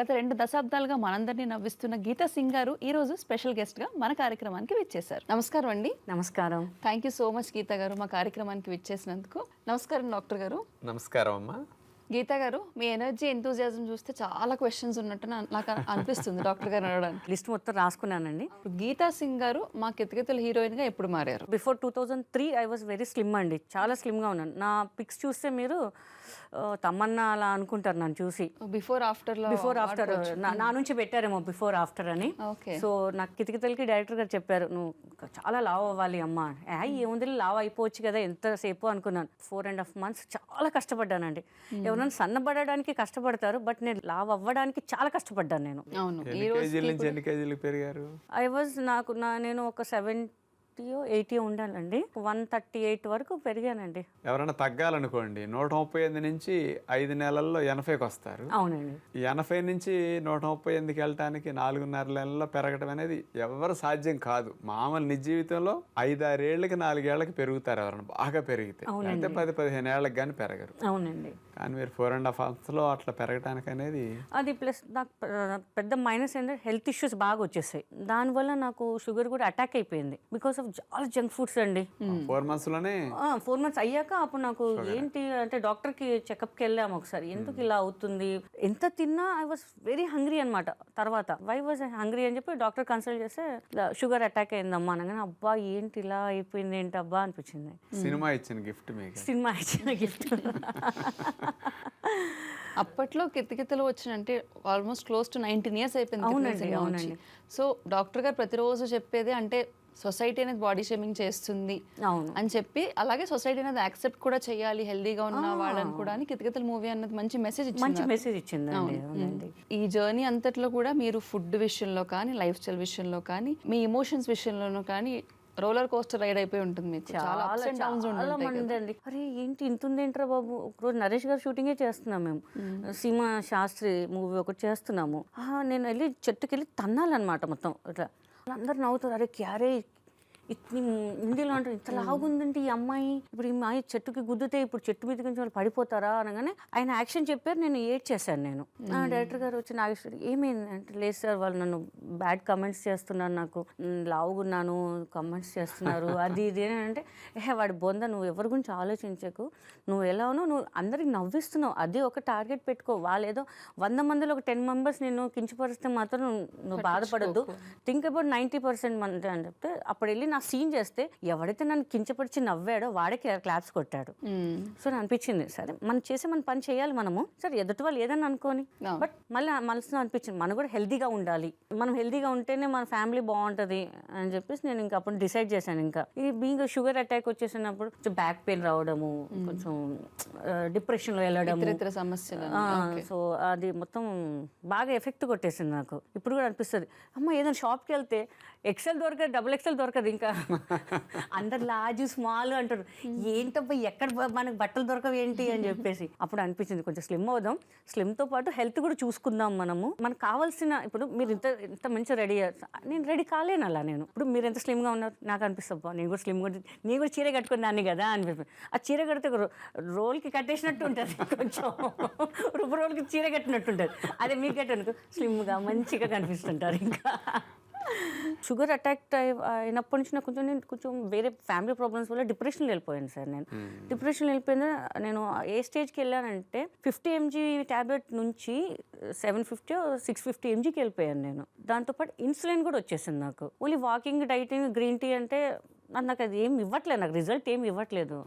గత రెండు దశాబ్దాలుగా మనందరినీ నవ్విస్తున్న గీతా సింగ్ గారు ఈ రోజు స్పెషల్ గెస్ట్గా మన కార్యక్రమానికి విచ్చేశారు. నమస్కారం అండి. నమస్కారం. Thank you so much Geetha గారు మా కార్యక్రమానికి విచ్చేసినందుకు. నమస్కారం డాక్టర్ గారు. నమస్కారం అమ్మా. గీతా గారు మీ ఎనర్జీ ఎంతూజియాజం చూస్తే చాలా క్వశ్చన్స్ ఉన్నట్టు నాకు అనిపిస్తుంది డాక్టర్ గారు అడగడానికి లిస్ట్ మొత్తం రాసుకున్నానండి. ఇప్పుడు గీతా సింగ్ గారు మా కితకితల హీరోయిన్గా ఎప్పుడు మారారు? Before two thousand three I was very slim అండి. చాలా స్లిమ్గా ఉన్నాను. నా పిక్స్ చూస్తే మీరు తమన్నా అలా అనుకుంటారు నన్ను చూసి. బిఫోర్ ఆఫ్టర్లో బిఫోర్ ఆఫ్టర్ నా నుంచి పెట్టారేమో బిఫోర్ ఆఫ్టర్ అని. సో నాకు కితకితలకి డైరెక్టర్ గారు చెప్పారు నువ్వు చాలా లావ్ అవ్వాలి అమ్మా. ఏ ఏముంది లావ్ అయిపోవచ్చు కదా ఎంతసేపు అనుకున్నాను. ఫోర్ అండ్ హాఫ్ మంత్స్ చాలా కష్టపడ్డానండి. ఎవరైనా సన్నబడడానికి కష్టపడతారు బట్ నేను లావ్ అవ్వడానికి చాలా కష్టపడ్డాను నేను. ఐ వాజ్ నాకు నా నేను ఒక సెవెంటీయో ఎయిటీయో ఉండాలండి. వన్ థర్టీ ఎయిట్ వరకు పెరిగానండి. ఎవరైనా తగ్గాలనుకోండి నూట ముప్పై ఎనిమిది నుంచి ఐదు నెలల్లో ఎనభైకి వస్తారు. అవునండి. ఎనభై నుంచి నూట ముప్పై ఎనిమిదికి వెళ్ళటానికి నాలుగున్నర నెలల్లో పెరగడం అనేది ఎవరు సాధ్యం కాదు. మామూలు నిజ జీవితంలో ఐదారేళ్ళకి నాలుగేళ్ళకి పెరుగుతారు ఎవరైనా బాగా పెరిగితే. అంటే పది పదిహేను ఏళ్ళకి కానీ పెరగరు. అవునండి. కానీ మీరు ఫోర్ అండ్ హాఫ్లో అట్లా పెరగటానికి అనేది అది ప్లస్ నాకు పెద్ద మైనస్ ఏంటంటే హెల్త్ ఇష్యూస్ బాగా వచ్చేసాయి. దానివల్ల నాకు షుగర్ కూడా అటాక్ అయిపోయింది. బికాస్ ఆఫ్ చాలా జంక్ ఫుడ్స్ అండి. ఫోర్ మంత్స్లోనే ఫోర్ మంత్స్ అయ్యాక అప్పుడు నాకు ఏంటి అంటే డాక్టర్కి చెకప్కి వెళ్ళాము ఒకసారి. ఎందుకు ఇలా అవుతుంది? ఎంత తిన్నా ఐ వాస్ వెరీ హంగ్రీ అనమాట తర్వాత వై వాజ్ హంగ్రీ అని చెప్పి డాక్టర్ కన్సల్ట్ చేస్తే షుగర్ అటాక్ అయిందమ్మా అనగానే అబ్బా ఏంటి ఇలా అయిపోయింది ఏంటి అబ్బా అనిపించింది. సినిమా ఇచ్చిన గిఫ్ట్ మీకు. సినిమా ఇచ్చిన గిఫ్ట్ అప్పట్లో కితకితలు వచ్చిన అంటే almost close to nineteen years అయిపోయింది అవునండి. అవునండి. సో డాక్టర్ గారు ప్రతిరోజు చెప్పేది అంటే సొసైటీ అనేది బాడీ షేమింగ్ చేస్తుంది అవును. అని చెప్పి అలాగే సొసైటీ అనేది యాక్సెప్ట్ కూడా చేయాలి హెల్దీగా ఉన్న వాళ్ళని కూడా అని కితకితల మూవీ అన్నది మంచి మెసేజ్ మంచి ఇచ్చింది మెసేజ్ అవునండి. ఈ జర్నీ అంతట్లో కూడా మీరు ఫుడ్ విషయంలో కానీ లైఫ్ స్టైల్ విషయంలో కానీ మీ ఎమోషన్స్ విషయంలోనూ కానీ రోలర్ కోస్టర్ రైడ్ అయిపోయి ఉంటుంది మీకు. చాలా చాలా అరే ఏంటి ఇంత ఏంట్రా బాబు? ఒకరోజు నరేష్ గారు షూటింగే చేస్తున్నాం మేము. సీమ శాస్త్రి మూవీ ఒకటి చేస్తున్నాము. నేను వెళ్ళి చెట్టుకి వెళ్ళి తన్నాలన్నమాట మొత్తం ఇట్లా. అట్లా అందరు నవ్వుతారు. అరే క్యారే ఇట్ని హిందీలో అంటారు ఇంత లాగుందంటే ఈ అమ్మాయి ఇప్పుడు ఈ అమ్మాయి చెట్టుకి గుద్దితే ఇప్పుడు చెట్టు మీద నుంచి వాళ్ళు పడిపోతారా అనగానే ఆయన యాక్షన్ చెప్పారు నేను ఏడ్ చేశాను నేను. డైరెక్టర్ గారు వచ్చి నాగేశ్వరి ఏమైంది అంటే లేదు సార్ వాళ్ళు నన్ను బ్యాడ్ కమెంట్స్ చేస్తున్నారు నాకు. "ఉమ్, లావుగున్నాను కమెంట్స్ చేస్తున్నారు. అది ఇది అంటే ఏ వాడి బొంద నువ్వు ఎవరి గురించి ఆలోచించకు. నువ్వు ఎలా ఉన్నావు నువ్వు అందరికి నవ్విస్తున్నావు. అది ఒక టార్గెట్ పెట్టుకో. వాళ్ళు ఏదో వంద మందిలో ఒక టెన్ మెంబర్స్ నేను కించపరిస్తే మాత్రం నువ్వు- బాధపడద్దు. థింక్ అబౌట్ నైంటీ పర్సెంట్ మన అని చెప్తే అప్పుడు వెళ్ళి నా సీన్ చేస్తే ఎవడైతే నన్ను కించపరిచి నవ్వాడో వాడే క్లాప్స్ కొట్టాడు. సో అనిపించింది. సరే మనం చేసే మన పని చేయాలి మనము. సరే ఎదుటి వాళ్ళు ఏదన్నా అనుకోని. బట్ మళ్ళీ మనసులో అనిపించింది మనం కూడా హెల్తీగా ఉండాలి. మనం హెల్తీగా ఉంటేనే మన ఫ్యామిలీ బాగుంటుంది అని చెప్పేసి నేను ఇంకా అప్పుడు డిసైడ్ చేశాను ఇంకా. ఈ బీయింగ్ షుగర్ అటాక్ వచ్చేసినప్పుడు కొంచెం బ్యాక్ పెయిన్ రావడము కొంచెం డిప్రెషన్లో ఇతర ఇతర సమస్యలు ఆ, సో అది మొత్తం బాగా ఎఫెక్ట్ కొట్టేసింది నాకు. ఇప్పుడు కూడా అనిపిస్తుంది అమ్మ ఏదైనా షాప్కి వెళ్తే ఎక్సెల్ దొరకదు డబుల్ ఎక్సెల్ దొరకదు ఇంకా అందరు లార్జ్ స్మాల్ అంటారు. ఏంటబ్బా ఎక్కడ మనకి మనకు బట్టలు దొరకవు ఏంటి అని చెప్పేసి. అప్పుడు అనిపించింది కొంచెం స్లిమ్ అవుదాం. స్లిమ్తో పాటు హెల్త్ కూడా చూసుకుందాం మనము. మనకు కావాల్సిన ఇప్పుడు మీరు ఇంత ఇంత మంచిగా రెడీ నేను రెడీ కాలేను అలా నేను. ఇప్పుడు మీరు ఎంత స్లిమ్గా ఉన్నారు? నాకు అనిపిస్తుంది నేను కూడా స్లిమ్గా నేను కూడా చీర కట్టుకున్నాను కదా అనిపిస్తుంది ఆ చీర కడితే రో- రోల్కి కట్టేసినట్టు ఉంటుంది. కొంచెం రుబ్బు రోల్కి చీర కట్టినట్టు ఉంటుంది. అదే మీకు కట్టనుకో స్లిమ్గా మంచిగా కనిపిస్తుంటారు ఇంకా. షుగర్ అటాక్ అయినప్పటి నుంచి నాకు కొంచెం నేను కొంచెం వేరే ఫ్యామిలీ ప్రాబ్లమ్స్ వల్ల డిప్రెషన్లో వెళ్ళిపోయాను సార్ నేను. డిప్రెషన్లో వెళ్ళిపోయిన నేను ఏ స్టేజ్కి వెళ్ళానంటే ఫిఫ్టీ ఎంజీ ట్యాబ్లెట్ నుంచి సెవెన్ ఫిఫ్టీ సిక్స్ ఫిఫ్టీ ఎంజీకి వెళ్ళిపోయాను నేను. దాంతోపాటు ఇన్సులిన్ కూడా వచ్చేసింది నాకు. Only walking dieting green tea అంటే నాకు నాకు అది ఏం ఇవ్వట్లేదు. నాకు రిజల్ట్ ఏం ఇవ్వట్లేదు.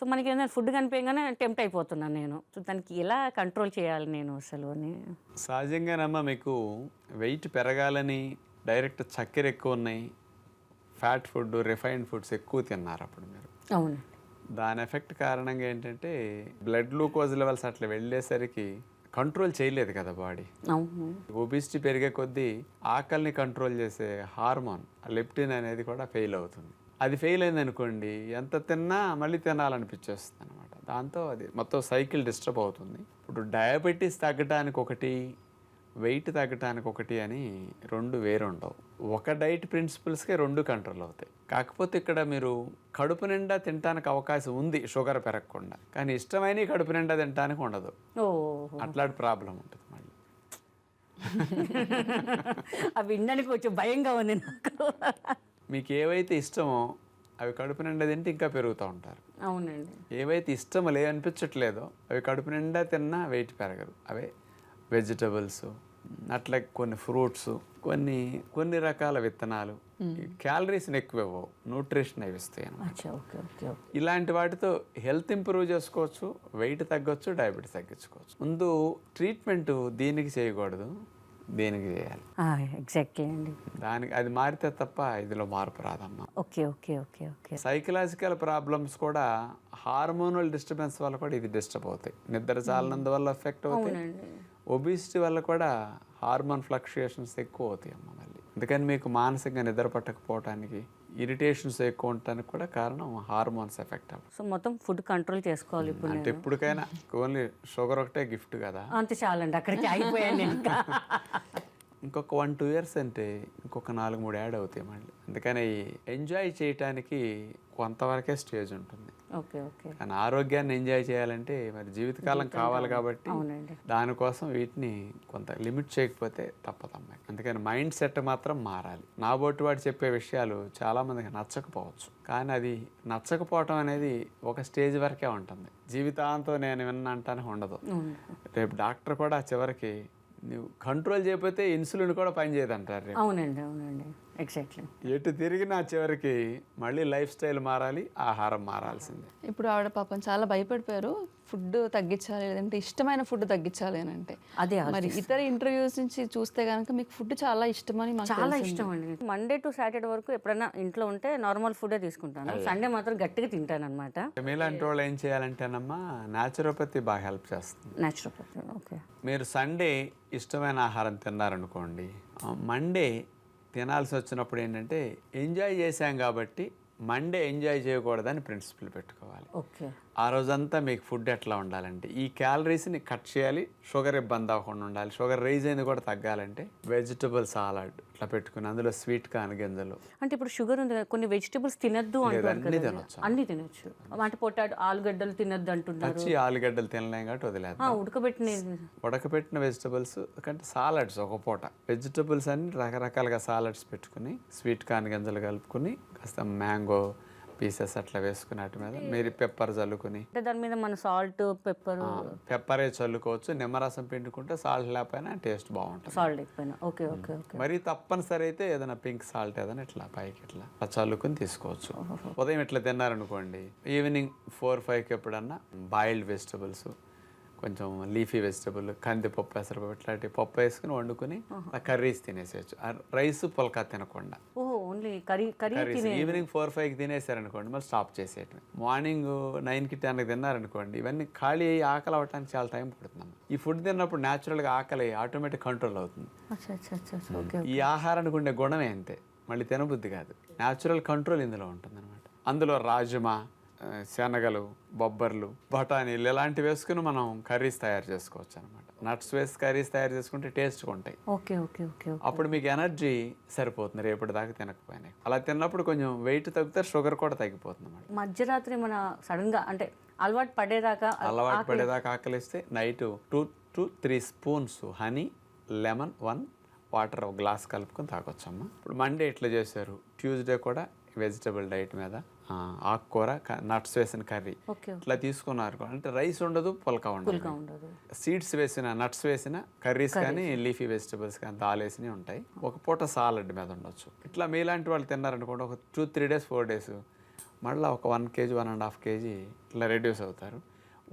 సో మనకి ఏదైనా ఫుడ్ కనిపించగానే టెంప్ట్ అయిపోతున్నాను నేను. సో దానికి ఎలా కంట్రోల్ చేయాలి నేను అసలు అని. సహజంగానమ్మా మీకు వెయిట్ పెరగాలని డైరెక్ట్ చక్కెర ఎక్కువ ఉన్నాయి ఫ్యాట్ ఫుడ్ రిఫైన్డ్ ఫుడ్స్ ఎక్కువ తిన్నారు అప్పుడు మీరు. అవును. దాని ఎఫెక్ట్ కారణంగా ఏంటంటే బ్లడ్ గ్లూకోజ్ లెవెల్స్ అట్లా వెళ్ళేసరికి కంట్రోల్ చేయలేదు కదా బాడీ. ఒబిసిటీ పెరిగే కొద్దీ ఆకలిని కంట్రోల్ చేసే హార్మోన్ లెప్టిన్ అనేది కూడా ఫెయిల్ అవుతుంది. అది ఫెయిల్ అయింది అనుకోండి ఎంత తిన్నా మళ్ళీ తినాలనిపించేస్తుంది అనమాట దాంతో అది మొత్తం సైకిల్ డిస్టర్బ్ అవుతుంది. ఇప్పుడు డయాబెటీస్ తగ్గడానికి ఒకటి వెయిట్ తగ్గడానికి ఒకటి అని రెండు వేరు ఉండవు ఒక డైట్ ప్రిన్సిపల్స్కే రెండు కంట్రోల్ అవుతాయి కాకపోతే ఇక్కడ మీరు కడుపు నిండా తినడానికి అవకాశం ఉంది షుగర్ పెరగకుండా. కానీ ఇష్టమైన కడుపు నిండా తినడానికి ఉండదు. అట్లాంటి ప్రాబ్లం ఉంటుంది మళ్ళీ. అవి వినడానికి కొంచెం భయంగా ఉంది నాకు. మీకు ఏవైతే ఇష్టమో అవి కడుపు నిండా తింటే ఇంకా పెరుగుతూ ఉంటారు. అవునండి. ఏవైతే ఇష్టం లే అనిపించట్లేదో అవి కడుపు నిండా తిన్నా వెయిట్ పెరగదు. అవే వెజిటబుల్స్ అట్లా కొన్ని ఫ్రూట్స్ కొన్ని కొన్ని రకాల విత్తనాలు. క్యాలరీస్ని ఎక్కువ ఇవ్వవు న్యూట్రిషన్ అవి ఇస్తాయి ఓకే ఇలాంటి వాటితో హెల్త్ ఇంప్రూవ్ చేసుకోవచ్చు వెయిట్ తగ్గొచ్చు డయాబెటీస్ తగ్గించుకోవచ్చు. ముందు ట్రీట్మెంట్ దీనికి చేయకూడదు దీనికి చేయాలి? ఎగ్జాక్ట్లీ అండి. దానికి అది మారితే తప్ప ఇదిలో మార్పు రాదమ్మా. Okay okay okay okay. Psychological problems కూడా హార్మోనల్ డిస్టర్బెన్స్ వల్ల కూడా ఇది డిస్టర్బ్ అవుతాయి. నిద్ర చాలనందువల్ల ఎఫెక్ట్ అవుతాయి. ఒబిసిటీ వల్ల కూడా హార్మోన్ ఫ్లక్చుయేషన్స్ ఎక్కువ అవుతాయి అమ్మ మళ్ళీ. అందుకని మీకు మానసికంగా నిద్ర పట్టకపోవటానికి ఇరిటేషన్స్ ఎక్కువ ఉండటానికి కూడా కారణం హార్మోన్స్ ఎఫెక్ట్ అవ్వడం సో మొత్తం ఫుడ్ కంట్రోల్ చేసుకోవాలి ఇప్పుడు అంటే ఎప్పటికైనా ఓన్లీ షుగర్ ఒకటే గిఫ్ట్ కదా. అంతే చాలండి అక్కడికి అయిపోయాను ఇంకా. ఇంకొక వన్ టూ ఇయర్స్ అంటే ఇంకొక నాలుగు మూడు యాడ్ అవుతాయి మళ్ళీ. అందుకని ఎంజాయ్ చేయటానికి కొంతవరకే స్టేజ్ ఉంటుంది. Okay okay. కానీ ఆరోగ్యాన్ని ఎంజాయ్ చేయాలంటే మరి జీవితకాలం కావాలి కాబట్టి దానికోసం వీటిని కొంత లిమిట్ చేయకపోతే తప్పదమ్మా అందుకని మైండ్ సెట్ మాత్రం మారాలి. నా బొట్టు వాడు చెప్పే విషయాలు చాలా మందికి నచ్చకపోవచ్చు. కానీ అది నచ్చకపోవటం అనేది ఒక స్టేజ్ వరకే ఉంటుంది. జీవితాంతం నేను విన్నంటానికి ఉండదు. రేపు డాక్టర్ కూడా చివరికి నువ్వు కంట్రోల్ చేయకపోతే ఇన్సులిన్ కూడా పనిచేయదంటారు అవునండి అవునండి. ఎగ్జాక్ట్లీ ఎటు తిరిగినా చివరికి మళ్ళీ లైఫ్ స్టైల్ మారాలి ఆహారం మారాల్సిందే. ఇప్పుడు ఆవిడ పాపం చాలా భయపడిపోయారు. ఫుడ్ తగ్గించాలి లేదంటే ఇష్టమైన ఫుడ్ తగ్గించాలి అని అంటే. అదే మరి ఇతర ఇంటర్వ్యూస్ నుంచి చూస్తే కనుక మీకు ఫుడ్ చాలా ఇష్టమని మాకు చాలా. ఇష్టం అండి మండే టు సాటర్డే వరకు ఎప్పుడైనా ఇంట్లో ఉంటే నార్మల్ ఫుడే తీసుకుంటాను. సండే మాత్రం గట్టిగా తింటాను అనమాట మీలాంటి వాళ్ళు ఏం చేయాలంటేనమ్మా న్యాచురోపతి బాగా హెల్ప్ చేస్తుంది. న్యాచురోపతి ఓకే మీరు సండే ఇష్టమైన ఆహారం తిన్నారనుకోండి మండే తినాల్సి వచ్చినప్పుడు ఏంటంటే ఎంజాయ్ చేశాం కాబట్టి మండే ఎంజాయ్ చేయకూడదని ప్రిన్సిపల్ పెట్టుకోవాలి. ఓకే ఆ రోజంతా మీకు ఫుడ్ ఎట్లా ఉండాలంటే ఈ క్యాలరీస్ని కట్ చేయాలి షుగర్ ఇబ్బంది అవ్వకుండా ఉండాలి షుగర్ రైజ్ అయింది కూడా తగ్గాలంటే వెజిటబుల్ సాలాడ్ ఇట్లా పెట్టుకుని అందులో స్వీట్ కాని గింజలు. అంటే ఇప్పుడు షుగర్ ఉంది కదా కొన్ని వెజిటబుల్స్ తినద్దు అన్నీ తినొచ్చు. అన్ని తినొచ్చు. అంటే పొటాటో ఆలుగడ్డలు తినద్దు అంటున్నారు. పచ్చి ఆలుగడ్డలు తినలేం కాబట్టి ఆ, వదిలేద్దాం ఉడకబెట్టిన ఉడకపెట్టిన వెజిటబుల్స్ కంటే సాలడ్స్ ఒక పూట. వెజిటబుల్స్ అన్ని రకరకాలుగా సాలడ్స్ పెట్టుకుని స్వీట్ కార్న్ గింజలు కలుపుకుని కాస్త మ్యాంగో పీసెస్ అట్లా వేసుకుని వాటి మీద మీరు పెప్పర్ చల్లుకుని. అంటే దాని మీద మన సాల్ట్ పెప్పర్. పెప్పరే చల్లుకోవచ్చు. నిమ్మరసం పిండుకుంటే సాల్ట్ లేకపోయినా టేస్ట్ బాగుంటుంది. సాల్ట్ ఎక్కువైనా ఓకే ఓకే ఓకే. మరి తప్పనిసరి అయితే ఏదైనా పింక్ సాల్ట్ ఏదైనా ఇట్లా పైకి ఇట్లా చల్లుకుని తీసుకోవచ్చు. ఉదయం ఇట్లా తిన్నారనుకోండి ఈవినింగ్ ఫోర్ ఫైవ్కి ఎప్పుడన్నా బాయిల్డ్ వెజిటబుల్స్ కొంచెం లీఫీ వెజిటబుల్ కందిపప్పు పెసరపప్పు ఇట్లాంటి పప్పు వేసుకుని వండుకుని కర్రీస్ తినేసేయచ్చు. రైస్ పుల్కా తినకుండా. Only curry curry evening four ఫైవ్కి తినేసారనుకోండి మళ్ళీ స్టాప్ చేసేయటం మార్నింగ్ నైన్కి టెన్కి తిన్నారనుకోండి ఇవన్నీ ఖాళీ అయ్యి ఆకలి అవ్వడానికి చాలా టైం పడుతుంది ఈ ఫుడ్ తిన్నప్పుడు న్యాచురల్గా ఆకలి ఆటోమేటిక్ కంట్రోల్ అవుతుంది. ఈ ఆహారానికి ఉండే గుణమే అంతే మళ్ళీ తినబుద్ధి కాదు. న్యాచురల్ కంట్రోల్ ఇందులో ఉంటుందన్నమాట. అందులో రాజమా శనగలు బొబ్బర్లు బఠానీలు ఇలాంటివి వేసుకుని మనం కర్రీస్ తయారు చేసుకోవచ్చు అనమాట నట్స్ వేసి కర్రీస్ తయారు చేసుకుంటే టేస్ట్గా ఉంటాయి. ఓకే ఓకే ఓకే అప్పుడు మీకు ఎనర్జీ సరిపోతుంది రేపటి దాకా తినకపోయినా అలా తిన్నప్పుడు కొంచెం వెయిట్ తగ్గితే షుగర్ కూడా తగ్గిపోతుంది అన్నమాట. మధ్యరాత్రి మన సడన్గా అంటే అలవాటు పడేదాకా అలవాటు పడేదాకా ఆకలిస్తే night two to three spoons honey lemon one water ఒక గ్లాస్ కలుపుకొని తాగొచ్చమ్మా. ఇప్పుడు మండే ఇట్లా చేశారు. ట్యూస్డే కూడా వెజిటబుల్ డైట్ మీద ఆకుకూర నట్స్ వేసిన కర్రీ. ఇట్లా తీసుకున్నారు అంటే రైస్ ఉండదు పుల్కా ఉండదు. సీడ్స్ వేసిన నట్స్ వేసిన కర్రీస్ కానీ లీఫీ వెజిటబుల్స్ కానీ దాల్ వేసినవి ఉంటాయి. ఒక పూట సాలడ్ మీద ఉండొచ్చు. ఇట్లా మీలాంటి వాళ్ళు తిన్నారనుకోండి ఒక two three days four days మళ్ళీ ఒక one kg one and half kg ఇట్లా రెడ్యూస్ అవుతారు.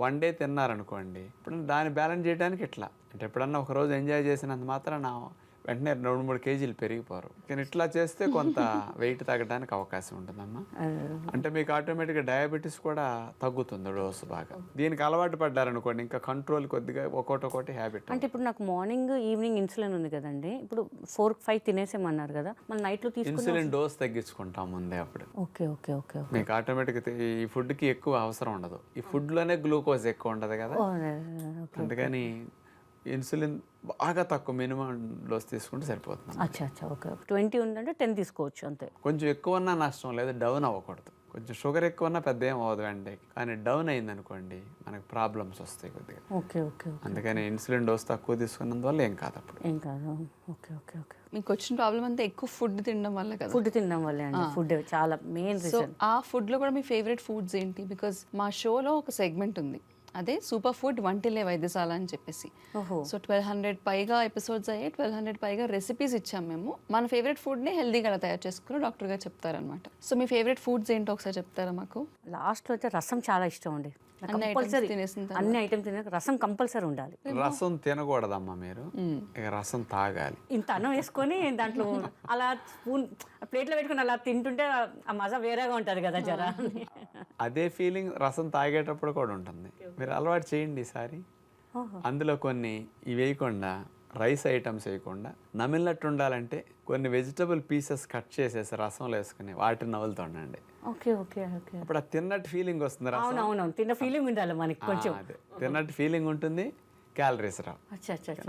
వన్ డే తిన్నారనుకోండి ఇప్పుడు దాన్ని బ్యాలెన్స్ చేయడానికి ఇట్లా. అంటే ఎప్పుడన్నా ఒక రోజు ఎంజాయ్ చేసినంత మాత్రం నా వెంటనే రెండు మూడు కేజీలు పెరిగిపోరు. కానీ ఇట్లా చేస్తే కొంత వెయిట్ తగ్గడానికి అవకాశం ఉంటుందమ్మా. అంటే మీకు ఆటోమేటిక్గా డయాబెటీస్ కూడా తగ్గుతుంది డోసు బాగా. దీనికి అలవాటు పడ్డారనుకోండి ఇంకా కంట్రోల్ కొద్దిగా ఒక్కొక్కటి ఒకటి హ్యాబిట్ అంటే ఇప్పుడు నాకు మార్నింగ్ ఈవినింగ్ ఇన్సులిన్ ఉంది కదండి. ఇప్పుడు ఫోర్ ఫైవ్ తినేసేమన్నారు కదా మళ్ళీ నైట్లో ఇన్సులిన్ డోస్ తగ్గించుకుంటాం ముందే అప్పుడు. ఓకే ఓకే ఓకే మీకు ఆటోమేటిక్గా ఈ ఫుడ్కి ఎక్కువ అవసరం ఉండదు. ఈ ఫుడ్లోనే గ్లూకోజ్ ఎక్కువ ఉండదు కదా. అందుకని ఇన్సులిన్ బాగా తక్కువ మినిమం డోస్ తీసుకుంటే సరిపోతుంది అచ్చా అచ్చా ఓకే ట్వంటీ ఉందంటే టెన్ తీసుకోవచ్చు అంతే. కొంచెం ఎక్కువ ఉన్నా నష్టం లేదు డౌన్ అవ్వకూడదు. కొంచెం షుగర్ ఎక్కువ ఉన్నా పెద్ద ఏం అవ్వదు వెంటనే కానీ డౌన్ అయింది అనుకోండి మనకు ప్రాబ్లమ్స్ వస్తాయి కొద్దిగా. ఓకే ఓకే అందుకని ఇన్సులిన్ డోస్ తక్కువ తీసుకున్నందువల్ల ఏం కాదు అప్పుడు. ఏం కాదు. Okay okay okay. మీకు వచ్చిన ప్రాబ్లం అంతా ఎక్కువ ఫుడ్ తినడం వల్ల కదా? ఫుడ్ తినడం వల్లే అండి. ఫుడ్ చాలా మెయిన్ సో రీజన్. ఆ ఫుడ్లో కూడా మీ ఫేవరెట్ ఫుడ్స్ ఏంటి? బికాజ్ మా షోలో ఒక సెగ్మెంట్ ఉంది. అదే సూపర్ ఫుడ్ వంటిలే వైద్యశాల అని చెప్పేసి. సో ట్వెల్వ్ హండ్రెడ్ పైగా ఎపిసోడ్స్ అయ్యాయి ట్వెల్వ్ హండ్రెడ్ పైగా రెసిపీస్ ఇచ్చాం మేము. మన ఫేవరెట్ ఫుడ్ని హెల్దీగా తయారు చేసుకుని డాక్టర్ గారు చెప్తారనమాట సో మీ ఫేవరెట్ ఫుడ్స్ ఏంటో ఒకసారి చెప్తారా మాకు? లాస్ట్లో అయితే రసం చాలా ఇష్టం అండి. కంపల్సరీ. అన్ని ఐటమ్స్ తినే రసం కంపల్సరీ ఉండాలి. రసం తినకూడదమ్మా మీరు. రసం తాగాలి. ఇంత అన్నం వేసుకొని దాంట్లో అలా స్పూన్ ప్లేట్లో పెట్టుకొని అలా తింటుంటే ఆ మజా వేరేగా ఉంటుంది కదా జరా. అదే ఫీలింగ్ రసం తాగేటప్పుడు కూడా ఉంటుంది. మీరు అలవాటు చేయండి ఈసారి. అందులో కొన్ని ఇవి వేయకుండా రైస్ ఐటమ్స్ వేయకుండా నమిలినట్టు ఉండాలంటే కొన్ని వెజిటబుల్ పీసెస్ కట్ చేసేసి రసంలో వేసుకుని వాటిని నవ్వులుతూ ఉండండి. Okay okay okay. అప్పుడు తిన్నట్టు ఫీలింగ్ వస్తుంది రసం. అవునవును తిన్న ఫీలింగ్ ఉండాలి మనకి కొంచెం. అదే. తిన్నట్టు ఫీలింగ్ ఉంటుంది క్యాలరీస్ రావు.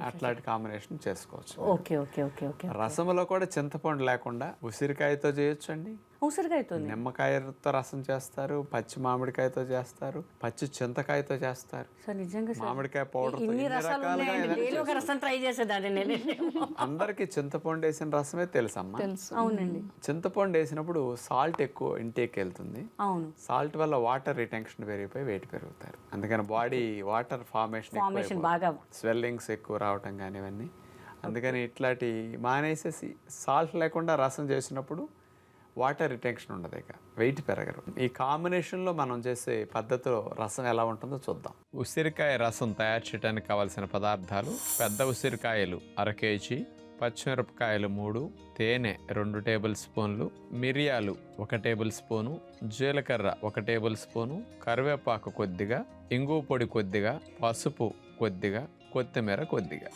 అట్లాంటి కాంబినేషన్ చేసుకోవచ్చు. ఓకే ఓకే ఓకే ఓకే రసంలో కూడా చింతపండు లేకుండా ఉసిరికాయతో చేయొచ్చు అండి ఉసిరిగా అవుతుంది. నిమ్మకాయతో రసం చేస్తారు పచ్చి మామిడికాయతో చేస్తారు పచ్చి చింతకాయతో చేస్తారు. సార్ నిజంగా సార్ మామిడికాయ పౌడర్ ఇన్ని రసాలు ఉన్నాయండి. నేను ఒక రసం ట్రై చేసేదాన్ని నేను. అందరికి చింతపండు వేసిన రసమే తెలుసమ్మా. తెలుసు. అవునండి. చింతపండు వేసినప్పుడు సాల్ట్ ఎక్కువ ఇంటేక్ వెళ్తుంది. అవును. సాల్ట్ వల్ల వాటర్ రిటెన్షన్ పెరిగిపోయి వెయిట్ పెరుగుతారు. అందుకని బాడీ వాటర్ ఫార్మేషన్ ఫార్మేషన్ బాగా స్వెల్లింగ్స్ ఎక్కువ రావటం కానీ ఇవన్నీ అందుకని ఇట్లాంటి మానేసేసి సాల్ట్ లేకుండా రసం చేసినప్పుడు వాటర్ రిటెన్షన్ ఉండదు ఇక. వెయిట్ పెరగరు. ఈ కాంబినేషన్లో మనం చేసే పద్ధతిలో రసం ఎలా ఉంటుందో చూద్దాం. ఉసిరికాయ రసం తయారు చేయడానికి కావాల్సిన పదార్థాలు పెద్ద ఉసిరికాయలు అర కేజీ పచ్చిమిరపకాయలు మూడు తేనె రెండు టేబుల్ స్పూన్లు మిరియాలు ఒక టేబుల్ స్పూను జీలకర్ర ఒక టేబుల్ స్పూను కరివేపాకు కొద్దిగా ఇంగు పొడి కొద్దిగా పసుపు కొద్దిగా కొత్తిమీర కొద్దిగా.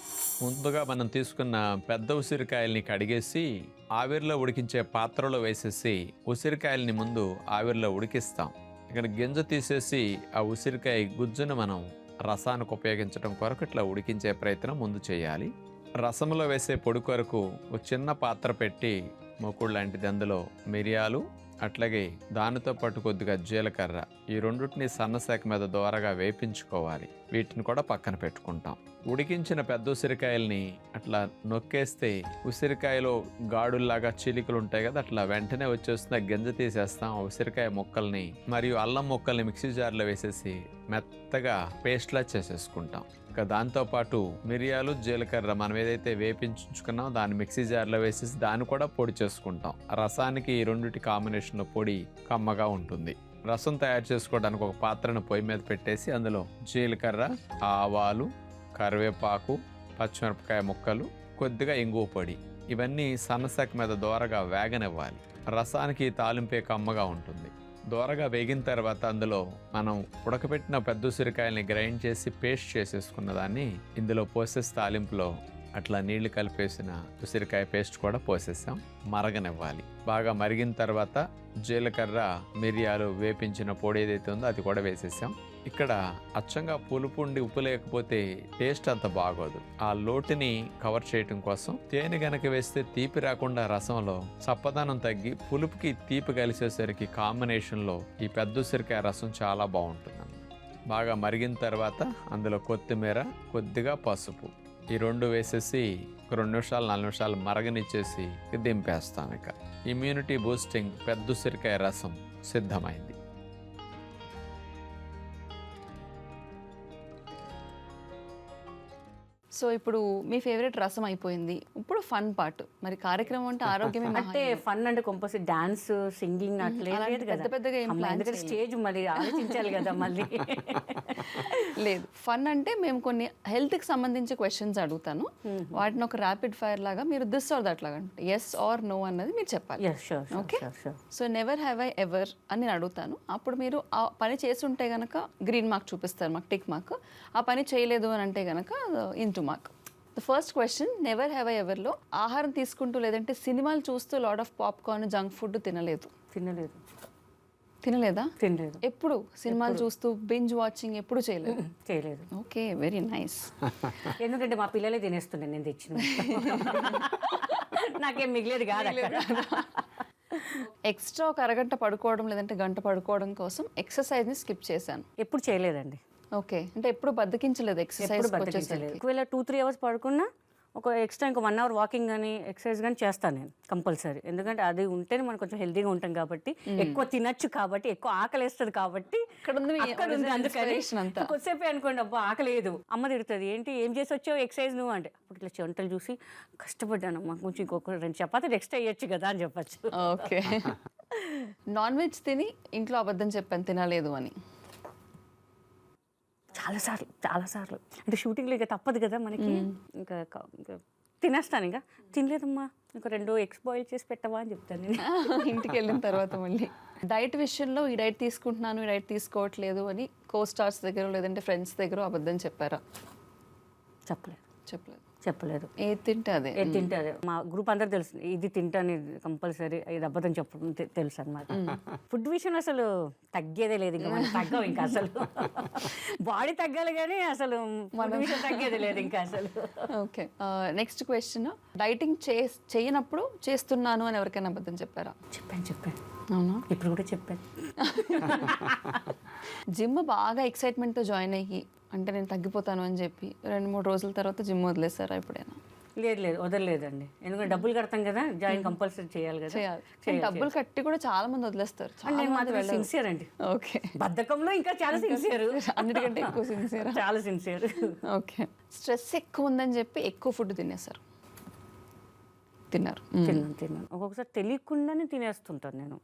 ముందుగా మనం తీసుకున్న పెద్ద ఉసిరికాయల్ని కడిగేసి ఆవిరిలో ఉడికించే పాత్రలో వేసేసి ఉసిరికాయల్ని ముందు ఆవిరిలో ఉడికిస్తాం. ఇక్కడ గింజ తీసేసి ఆ ఉసిరికాయ గుజ్జును మనం రసానికి ఉపయోగించడం కొరకు ఇట్లా ఉడికించే ప్రయత్నం ముందు చేయాలి. రసంలో వేసే పొడి కొరకు ఒక చిన్న పాత్ర పెట్టి మొక్కుడు లాంటిది అందులో మిరియాలు అట్లాగే దానితో పాటు కొద్దిగా జీలకర్ర ఈ రెండుటిని సన్నశాఖ మీద దోరగా వేపించుకోవాలి. వీటిని కూడా పక్కన పెట్టుకుంటాం. ఉడికించిన పెద్ద ఉసిరికాయల్ని అట్లా నొక్కేస్తే ఉసిరికాయలో గాడుల్లాగా చిలికలు ఉంటాయి కదా అట్లా వెంటనే వచ్చేస్తున్న గింజ తీసేస్తాం. ఉసిరికాయ ముక్కల్ని మరియు అల్లం ముక్కల్ని మిక్సీ జార్లో వేసేసి మెత్తగా పేస్ట్లా చేసేసుకుంటాం. ఇంకా దాంతోపాటు మిరియాలు జీలకర్ర మనం ఏదైతే వేపించుకున్నామో దాన్ని మిక్సీ జార్లో వేసేసి దాన్ని కూడా పొడి చేసుకుంటాం. రసానికి ఈ రెండిటి కాంబినేషన్లో పొడి కమ్మగా ఉంటుంది. రసం తయారు చేసుకోవడానికి ఒక పాత్రను పొయ్యి మీద పెట్టేసి అందులో జీలకర్ర ఆవాలు కరివేపాకు పచ్చిమిరపకాయ ముక్కలు కొద్దిగా ఇంగువ పొడి. ఇవన్నీ సన్నసక్ మీద దోరగా వేగనివ్వాలి. రసానికి తాలింపే కమ్మగా ఉంటుంది. దోరగా వేగిన తర్వాత అందులో మనం ఉడకబెట్టిన పెద్ద ఉసిరికాయల్ని గ్రైండ్ చేసి పేస్ట్ చేసేసుకున్న దాన్ని ఇందులో పోసేసి తాలింపులో అట్లా నీళ్ళు కలిపేసిన ఉసిరికాయ పేస్ట్ కూడా పోసేసాం. మరగనివ్వాలి. బాగా మరిగిన తర్వాత జీలకర్ర మిరియాలు వేపించిన పొడి ఏదైతే ఉందో అది కూడా వేసేసాం. ఇక్కడ అచ్చంగా పులుపు ఉండి ఉప్పు లేకపోతే టేస్ట్ అంత బాగోదు. ఆ లోటుని కవర్ చేయటం కోసం తేనె గనక వేస్తే తీపి రాకుండా రసంలో చప్పదనం తగ్గి పులుపుకి తీపి కలిసేసరికి కాంబినేషన్లో ఈ పెద్ద ఉసిరికాయ రసం చాలా బాగుంటుంది బాగా మరిగిన తర్వాత అందులో కొత్తిమీర కొద్దిగా పసుపు. ఈ రెండు వేసేసి ఒక రెండు నిమిషాలు నాలుగు నిమిషాలు మరగనిచ్చేసి దింపేస్తాను ఇక. ఇమ్యూనిటీ బూస్టింగ్ పెద్ద ఉసిరికాయ రసం సిద్ధమైంది. సో ఇప్పుడు మీ ఫేవరెట్ రసం అయిపోయింది. ఇప్పుడు ఫన్ పార్ట్ మరి కార్యక్రమం అంటే ఆరోగ్యమే అంటే ఫన్ అంటే కంపల్సరీ డాన్స్ సింగింగ్ అట్లా లేదు పెద్ద కదా పెద్దగా ఎందుకంటే స్టేజ్ మరి ఆలోచించాలి కదా మళ్ళీ. లేదు. ఫన్ అంటే మేము కొన్ని health కి సంబంధించి క్వశ్చన్స్ అడుగుతాను. వాటిని ఒక ర్యాపిడ్ ఫైర్ లాగా మీరు దిస్ ఆర్ దట్ లాగా ఎస్ ఆర్ నో అన్నది మీరు చెప్పాలి. Sure so never have I ever అని నేను అడుగుతాను. అప్పుడు మీరు ఆ పని చేసి ఉంటే గనక గ్రీన్ మార్క్ చూపిస్తారు మాకు టిక్ మార్క్ ఆ పని చేయలేదు అని అంటే గనక in to mark. The first question never have I ఎవర్లో ఆహారం తీసుకుంటూ లేదంటే సినిమాలు చూస్తూ lot of popcorn junk food తినలేదు. తినలేదు. తినలేదా? తినలేదు. ఎప్పుడు? సినిమాలు చూస్తూ బింజ్ వాచింగ్ ఎప్పుడు చేయలేదు? చేయలేదు. ఓకే వెరీ నైస్ ఎందుకంటే మా పిల్లలే తినేస్తుండే నేను తెచ్చిన. నాకేం మిగిలేదు కాదు ఎక్స్ట్రా ఒక అరగంట పడుకోవడం లేదంటే గంట పడుకోవడం కోసం ఎక్సర్సైజ్ని స్కిప్ చేశాను. ఎప్పుడు చేయలేదండి. ఓకే. అంటే ఎప్పుడు బద్దకించలేదు ఎప్పుడు ఎక్సర్సైజ్ బద్దకించలేదు ఒకవేళ టూ త్రీ అవర్స్ పడుకున్నా ఒక ఎక్స్ట్రా ఇంకో వన్ అవర్ వాకింగ్ కానీ ఎక్సర్సైజ్ కానీ చేస్తాను నేను కంపల్సరీ ఎందుకంటే అది ఉంటేనే మనం కొంచెం హెల్తీగా ఉంటాం కాబట్టి ఎక్కువ తినచ్చు కాబట్టి ఎక్కువ ఆకలి వేస్తుంది కాబట్టి ఇక్కడ ఉంది మీ అక్కడ ఉంది original అందుకని inspiration అంతా. కొద్దిసేపే అనుకోండి అబ్బా ఆకలేదు. అమ్మ తిడుతుంది ఏంటి ఏం చేసి వచ్చావు ఎక్సర్సైజ్ నువ్వు? అంటే అప్పుడు ఇట్లా చెంటలు చూసి కష్టపడ్డాను అమ్మ కొంచెం ఇంకొక రెండు చపాతీలు ఎక్స్ట్రా వేయచ్చు కదా అని చెప్పచ్చు. ఓకే. నాన్ వెజ్ తిని ఇంట్లో అబద్ధం చెప్పాను తినలేదు అని. చాలాసార్లు చాలాసార్లు అంటే షూటింగ్లో ఇక తప్పదు కదా మనకి. ఇంకా తినేస్తాను ఇంకా. తినలేదమ్మా ఇంకా రెండు ఎగ్స్ బాయిల్ చేసి పెట్టవా అని చెప్తాను నేను. ఇంటికి వెళ్ళిన తర్వాత మళ్ళీ. డైట్ విషయంలో ఈ డైట్ తీసుకుంటున్నాను ఈ డైట్ తీసుకోవట్లేదు అని కో స్టార్స్ దగ్గర లేదంటే ఫ్రెండ్స్ దగ్గర అబద్ధం చెప్పారా? చెప్పలేదు. చెప్పలేదు. చెప్పలేదు. ఏది తింటే అదే. ఏది తింటే అదే. మా గ్రూప్ అందరు తెలుసు. ఇది తింటాను కంపల్సరీ ఇది అబద్ధం చెప్పడం తె- తెలుసు అనమాట ఫుడ్ విషయంలో అసలు తగ్గేదే లేదు ఇంకా మనం తగ్గం ఇంకా అసలు. బాడీ తగ్గాలి కానీ అసలు ఫుడ్ విషయం తగ్గేది లేదు ఇంకా అసలు. ఓకే. Next question. డైటింగ్ చే చేయనప్పుడు చేస్తున్నాను అని ఎవరికైనా అబద్ధం చెప్పారా? చెప్పాను చెప్పాను. అవునా? ఇప్పుడు కూడా చెప్పాను. జిమ్ బాగా ఎక్సైట్మెంట్తో జాయిన్ అయ్యి అంటే నేను తగ్గిపోతాను అని చెప్పి రెండు మూడు రోజుల తర్వాత జిమ్ వదిలేస్తారా ఎప్పుడైనా? లేదు లేదు వదలలేదండి. ఎందుకంటే డబ్బులు కడతాం కదా జాయిన్ కంపల్సరీ చేయాలి కదా. చేయాలి. డబ్బులు కట్టి కూడా చాలా మంది వదిలేస్తారు. సిన్సియర్ అండి. ఓకే. బద్ధకంలో ఇంకా చాలా సిన్సియర్ అన్నిటికంటే ఎక్కువ సిన్సియర్ చాలా సిన్సియర్ ఓకే. స్ట్రెస్ ఎక్కువ ఉందని చెప్పి ఎక్కువ ఫుడ్ తినేస్తారు. తిన్నారు. తిన్నాను తిన్నాను. ఒక్కొక్కసారి తెలియకుండానే తినేస్తుంటాను నేను.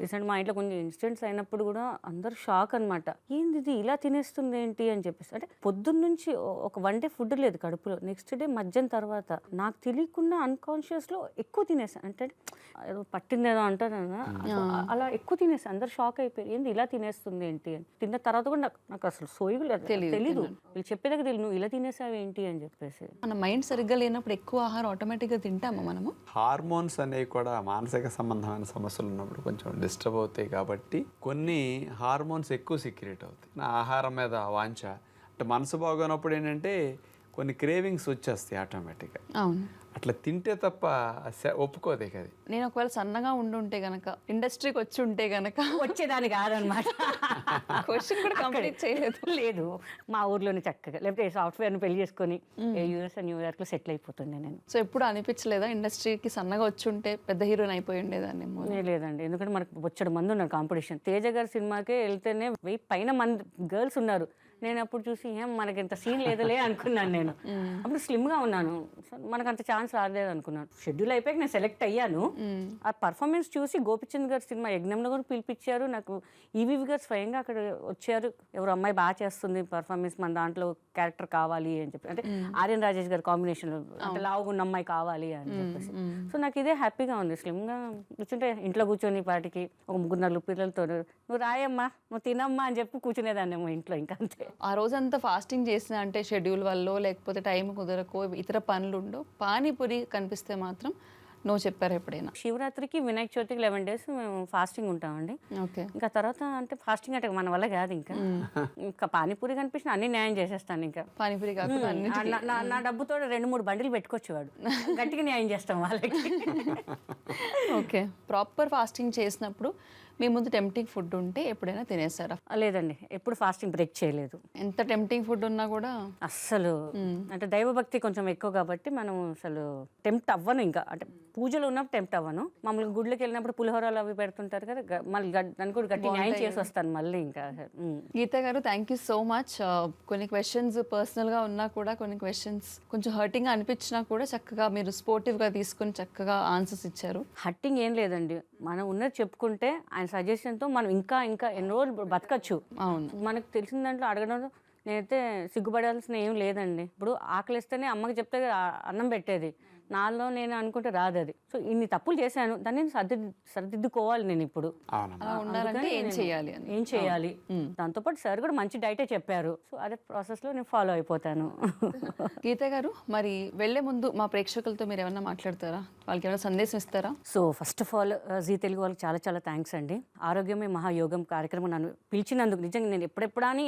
రీసెంట్ మా ఇంట్లో కొన్ని ఇన్సిడెంట్స్ అయినప్పుడు కూడా అందరూ షాక్ అనమాట ఏంది ఇది ఇలా తినేస్తుంది ఏంటి అని చెప్పేసి. అంటే పొద్దున్న నుంచి ఒక వన్ డే ఫుడ్ లేదు కడుపులో. నెక్స్ట్ డే మధ్యాహ్నం తర్వాత నాకు తెలియకుండా అన్కాన్షియస్లో ఎక్కువ తినేసాను అంటే ఏదో పట్టిందేదో అంటారు అలా ఎక్కువ తినేసాను అందరు షాక్ అయిపోయారు. ఏంది ఇలా తినేస్తుంది ఏంటి అని. తిన్న తర్వాత కూడా నాకు నాకు అసలు సోయి లేదు. తెలీదు వీళ్ళు చెప్పేదాకా తెలియదు నువ్వు ఇలా తినేసావు ఏంటి అని చెప్పేసి. మన మైండ్ సరిగ్గా లేనప్పుడు ఎక్కువ ఆహారం ఆటోమేటిక్గా తింటామా. మనము. హార్మోన్స్ అనేవి కూడా మానసిక సంబంధమైన సమస్యలు ఉన్నప్పుడు కొంచెం డిస్టర్బ్ అవుతాయి కాబట్టి కొన్ని హార్మోన్స్ ఎక్కువ సీక్రెట్ అవుతాయి. నా ఆహారం మీద వాంఛ. అంటే మనసు బాగోనప్పుడు ఏంటంటే కొన్ని క్రేవింగ్స్ వచ్చేస్తాయి ఆటోమేటిక్గా. అవును. అట్లా తింటే తప్ప సె- ఒప్పుకోదు ఇక అది నేను ఒకవేళ సన్నగా ఉండుంటే గనక ఇండస్ట్రీకి వచ్చి ఉంటే గనక. వచ్చేదాని కాదనమాట. క్వశ్చన్ కూడా కంప్లీట్ చేయలేదు. లేదు మా ఊర్లోనే చక్కగా లేకపోతే సాఫ్ట్వేర్ని పెళ్ళి చేసుకొని యూఎస్ న్యూయార్క్లో సెటిల్ అయిపోతుండే నేను. సో ఎప్పుడు అనిపించలేదా ఇండస్ట్రీకి సన్నగా వచ్చి ఉంటే పెద్ద హీరోయిన్ అయిపోయి ఉండేదాన్నేమో ఏ లేదండి. ఎందుకంటే మనకు వచ్చాడు మంది ఉన్నారు కాంపిటీషన్. తేజ గారి సినిమాకే వెళ్తేనే వెయ్యి పైన మంది గర్ల్స్ ఉన్నారు. నేను అప్పుడు చూసి ఏం మనకి ఇంత సీన్ లేదులే అనుకున్నాను నేను. అప్పుడు స్లిమ్గా ఉన్నాను. మనకు అంత ఛాన్స్ రాలేదు అనుకున్నాను. షెడ్యూల్ అయిపోయాక నేను సెలెక్ట్ అయ్యాను. ఆ పర్ఫార్మెన్స్ చూసి గోపిచంద్ గారి సినిమా యజ్ఞంలో కూడా పిలిపించారు నాకు ఈవీవి గారు స్వయంగా అక్కడ వచ్చారు. ఎవరు అమ్మాయి బాగా చేస్తుంది పర్ఫార్మెన్స్ మన దాంట్లో క్యారెక్టర్ కావాలి అని చెప్పి. అంటే ఆర్యన్ రాజేష్ గారి కాంబినేషన్ అంటే లావుగా ఉన్న అమ్మాయి కావాలి అని చెప్పేసి. సో నాకు ఇదే హ్యాపీగా ఉంది. స్లిమ్గా కూర్చుంటే ఇంట్లో కూర్చొని పాటికి ఒక ముగ్గురు నలుగురు పిల్లలతో నువ్వు రాయమ్మా నువ్వు తినమ్మా అని చెప్పి కూర్చునేదాన్నేమో ఇంట్లో ఇంకా అంతే. ఆ రోజంతా ఫాస్టింగ్ చేసిన అంటే షెడ్యూల్ వల్ల లేకపోతే టైం కుదరకో ఇతర పనులు ఉండో పానీపూరి కనిపిస్తే మాత్రం నువ్వు చెప్పారు ఎప్పుడైనా. శివరాత్రికి వినాయక చవితికి లెవెన్ డేస్ మేము ఫాస్టింగ్ ఉంటామండి. ఓకే. ఇంకా తర్వాత అంటే ఫాస్టింగ్ అంటే మన వల్ల కాదు ఇంకా. ఇంకా పానీపూరి కనిపించిన అన్ని న్యాయం చేసేస్తాను ఇంకా. పానీపూరి కాకుండా నా- నా- నా డబ్బుతో రెండు మూడు బండిలు పెట్టుకొచ్చేవాడు గట్టిగా న్యాయం చేస్తాం వాళ్ళకి. ఓకే. ప్రాపర్ ఫాస్టింగ్ చేసినప్పుడు మీ ముందు టెంప్టింగ్ ఫుడ్ ఉంటే ఎప్పుడైనా తినేసారా ఆ, లేదండి. ఎప్పుడు ఫాస్టింగ్ బ్రేక్ చేయలేదు. ఎంత టెంప్టింగ్ ఫుడ్ ఉన్నా కూడా? అస్సలు. అంటే దైవభక్తి కొంచెం ఎక్కువ కాబట్టి మనం అసలు టెంప్ట్ అవ్వను ఇంకా. అంటే పూజలు ఉన్నప్పుడు టెంప్ట్ అవ్వను. మామూలుగా గుడ్లకి వెళ్ళినప్పుడు పులిహోరాలు అవి పెడుతుంటారు కదా గ- మళ్ళీ గడ్- దాన్ని కూడా గట్టి న్యాయం చేసి వస్తాను మళ్ళీ ఇంకా. ఉమ్. గీత గారు థ్యాంక్ యూ సో మచ్ కొన్ని క్వశ్చన్స్ పర్సనల్గా ఉన్నా కూడా కొన్ని క్వశ్చన్స్ కొంచెం హర్టింగ్ అనిపించినా కూడా చక్కగా మీరు స్పోర్టివ్గా తీసుకొని చక్కగా ఆన్సర్స్ ఇచ్చారు. హట్టింగ్ ఏం లేదండి. మనం ఉన్నది చెప్పుకుంటే ఆయన సజెషన్తో మనం ఇంకా ఇంకా ఎన్ని రోజులు బతకచ్చు. అవును. మనకు తెలిసిన దాంట్లో అడగడం నేనైతే సిగ్గుపడాల్సిన ఏం లేదండి. ఇప్పుడు ఆకలిస్తేనే అమ్మకి చెప్తే అన్నం పెట్టేది. నాలో నేను అనుకుంటే రాదు అది సో ఇన్ని తప్పులు చేశాను దాన్ని సర్ది సరిదిద్దుకోవాలి నేను ఇప్పుడు. ఏం చేయాలి అని. ఏం చేయాలి? దాంతోపాటు సార్ కూడా మంచి డైటే చెప్పారు. సో అదే ప్రాసెస్లో నేను ఫాలో అయిపోతాను. గీత గారు మరి వెళ్ళే ముందు మా ప్రేక్షకులతో మీరు ఏమన్నా మాట్లాడతారా? వాళ్ళకి ఏమైనా సందేశం ఇస్తారా? So first of all Zee Telugu వాళ్ళకి చాలా చాలా థ్యాంక్స్ అండి. ఆరోగ్యమే మహాయోగం కార్యక్రమం నన్ను పిలిచినందుకు. నిజంగా నేను ఎప్పుడెప్పుడా అని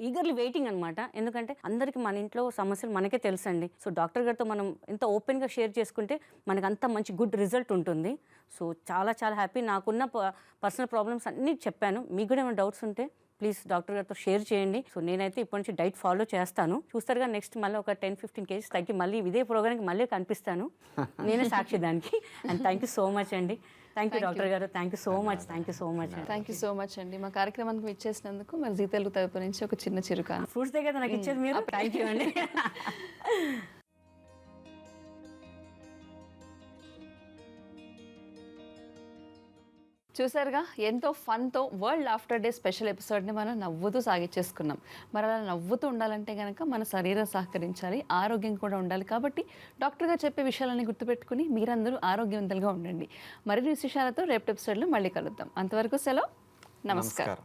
ఈగర్లీ వెయిటింగ్ అనమాట ఎందుకంటే అందరికీ మన ఇంట్లో సమస్యలు మనకే తెలుసండి. సో డాక్టర్ గారితో మనం ఎంత ఓపెన్ ఓపెన్గా షేర్ చేసుకుంటే మనకు అంత మంచి గుడ్ రిజల్ట్ ఉంటుంది. సో చాలా చాలా హ్యాపీ. నాకున్న పర్సనల్ ప్రాబ్లమ్స్ అన్నీ చెప్పాను. మీకు కూడా ఏమైనా డౌట్స్ ఉంటే ప్లీజ్ డాక్టర్ గారితో షేర్ చేయండి. సో నేనైతే ఇప్పటి నుంచి డైట్ ఫాలో చేస్తాను. చూస్తారుగా నెక్స్ట్ మళ్ళీ ఒక టెన్ ఫిఫ్టీన్ కేజీస్ తగ్గి మళ్ళీ ఇదే ప్రోగ్రామ్కి మళ్ళీ కనిపిస్తాను. నేనే సాక్షి దానికి. And thank you so much అండి. థ్యాంక్ యూ డాక్టర్ గారు. Thank you so much. Thank you so much అండి. థ్యాంక్ యూ సో మచ్ అండి. మా కార్యక్రమానికి ఇచ్చేసినందుకు మరి జీ తెలుగు తరపు నుంచి ఒక చిన్న చిరుకాను. ఫ్రూట్స్ దగ్గర నాకు ఇచ్చేది మీరు. థ్యాంక్ యూ అండి. చూసారుగా ఎంతో ఫన్తో వరల్డ్ ఆఫ్టర్ డే స్పెషల్ ఎపిసోడ్ని మనం నవ్వుతూ సాగిచ్చేసుకున్నాం. మరి అలా నవ్వుతూ ఉండాలంటే కనుక మన శరీరం సహకరించాలి ఆరోగ్యం కూడా ఉండాలి కాబట్టి డాక్టర్ గారు చెప్పే విషయాలన్నీ గుర్తుపెట్టుకుని మీరందరూ ఆరోగ్యవంతులుగా ఉండండి. మరిన్ని విశేషాలతో రేపు ఎపిసోడ్లో మళ్ళీ కలుద్దాం. అంతవరకు సెలవు. నమస్కారం.